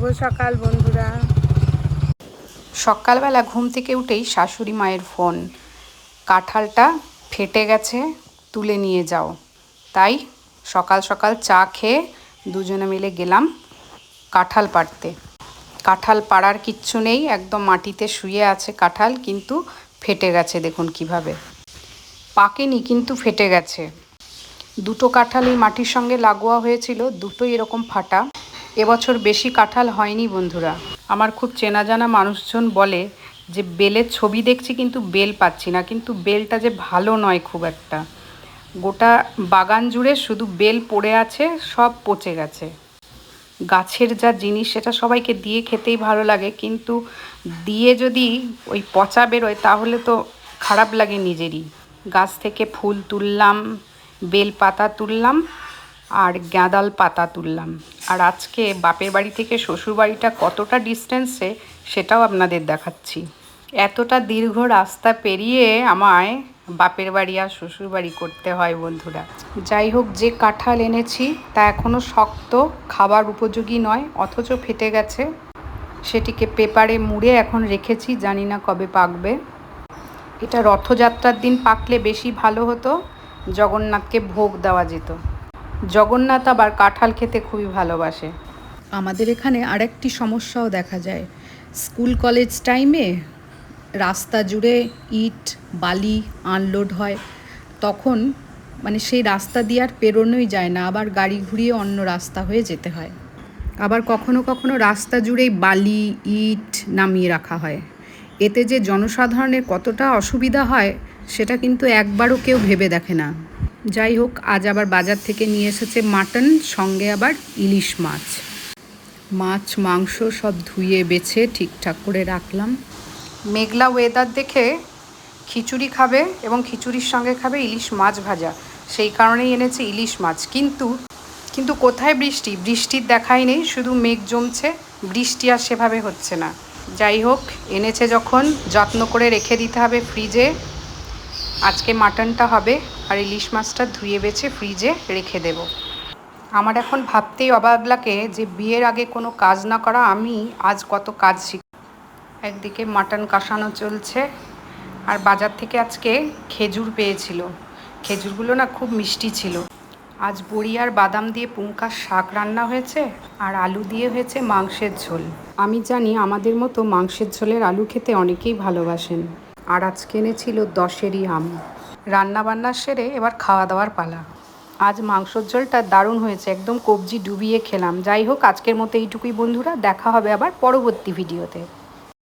শুভ সকাল, বন্ধুরা। সকালবেলা ঘুম থেকে উঠেই শাশুড়ি মায়ের ফোন। কাঁঠালটা ফেটে গেছে, তুলে নিয়ে যাও। তাই সকাল সকাল চা খেয়ে দুজনে মিলে গেলাম কাঁঠাল পাড়তে। কাঁঠাল পাড়ার কিচ্ছু নেই, একদম মাটিতে শুয়ে আছে কাঁঠাল, কিন্তু ফেটে গেছে, দেখুন কীভাবে। পাকেনি, কিন্তু ফেটে গেছে। দুটো কাঁঠাল এই মাটির সঙ্গে লাগোয়া হয়েছিল, দুটোই এরকম ফাটা। এবছর বেশি কাঁঠাল হয়নি বন্ধুরা। আমার খুব চেনা জানা মানুষজন বলে যে, বেলের ছবি দেখছি কিন্তু বেল পাচ্ছি না, কিন্তু বেলটা যে ভালো নয় খুব একটা। গোটা বাগান জুড়ে শুধু বেল পড়ে আছে, সব পচে গেছে। গাছের যা জিনিস, সেটা সবাইকে দিয়ে খেতেই ভালো লাগে, কিন্তু দিয়ে যদি ওই পচা বেরোয়, তাহলে তো খারাপ লাগে নিজেরই। গাছ থেকে ফুল তুললাম, বেল পাতা তুললাম আর গাঁদাল পাতা তুললাম। আর আজকে বাপের বাড়ি থেকে শ্বশুর বাড়িটা কতটা ডিস্টেন্সে, সেটাও আপনাদের দেখাচ্ছি। এতটা দীর্ঘ রাস্তা পেরিয়ে আমায় বাপের বাড়ি আর শ্বশুর বাড়ি করতে হয় বন্ধুরা। যাই হোক, যে কাঁঠাল এনেছি, তা এখনও শক্ত, খাবার উপযোগী নয়, অথচ ফেটে গেছে। সেটিকে পেপারে মুড়ে এখন রেখেছি, জানি না কবে পাকবে। এটা রথযাত্রার দিন পাকলে বেশি ভালো হতো, জগন্নাথকে ভোগ দেওয়া যেত। জগন্নাথ আবার কাঁঠাল খেতে খুবই ভালোবাসে। আমাদের এখানে আরেকটি সমস্যাও দেখা যায়। স্কুল কলেজ টাইমে রাস্তা জুড়ে ইট, বালি আনলোড হয়। তখন মানে সেই রাস্তা দিয়ে আর পেরোনোই যায় না, আবার গাড়ি ঘুরিয়ে অন্য রাস্তা হয়ে যেতে হয়। আবার কখনো কখনো রাস্তা জুড়েই বালি, ইট নামিয়ে রাখা হয়। এতে যে জনসাধারণের কতটা অসুবিধা হয়, সেটা কিন্তু একবারও কেউ ভেবে দেখে না। যাই হোক, আজ আবার বাজার থেকে নিয়ে এসেছে মাটন, সঙ্গে আবার ইলিশ মাছ। মাছ, মাংস সব ধুয়ে বেছে ঠিকঠাক করে রাখলাম। মেঘলা ওয়েদার দেখে খিচুড়ি খাবে এবং খিচুড়ির সঙ্গে খাবে ইলিশ মাছ ভাজা। সেই কারণেই এনেছে ইলিশ মাছ। কিন্তু কিন্তু কোথায় বৃষ্টি? বৃষ্টির দেখাই নেই, শুধু মেঘ জমছে, বৃষ্টি আর সেভাবে হচ্ছে না। যাই হোক, এনেছে যখন, যত্ন করে রেখে দিতে হবে ফ্রিজে আজকে মাটনটা হবে আর ইলিশ মাছটা ধুয়ে বেছে ফ্রিজে রেখে দেব। আমার এখন ভাবতেই অবাক লাগে যে বিয়ের আগে কোনো কাজ না করা আমি আজ কত কাজ শিখ একদিকে মাটন কষানো চলছে আর বাজার থেকে আজকে খেজুর পেয়েছিল। খেজুরগুলো না খুব মিষ্টি ছিল। আজ বড়ি আর বাদাম দিয়ে পুঙ্কার শাক রান্না হয়েছে আর আলু দিয়ে হয়েছে মাংসের ঝোল। আমি জানি আমাদের মতো মাংসের ঝোলের আলু খেতে অনেকেই ভালোবাসেন। আর আজকে এনেছিল দশেরই আম। রান্না বান্না সেরে এবার খাওয়া দাওয়ার পালা। আজ মাংসর ঝোলটা দারুণ হয়েছে, একদম কবজি ডুবিয়ে খেলাম। যাই হোক, আজকের মতো এইটুকুই বন্ধুরা, দেখা হবে আবার পরবর্তী ভিডিওতে।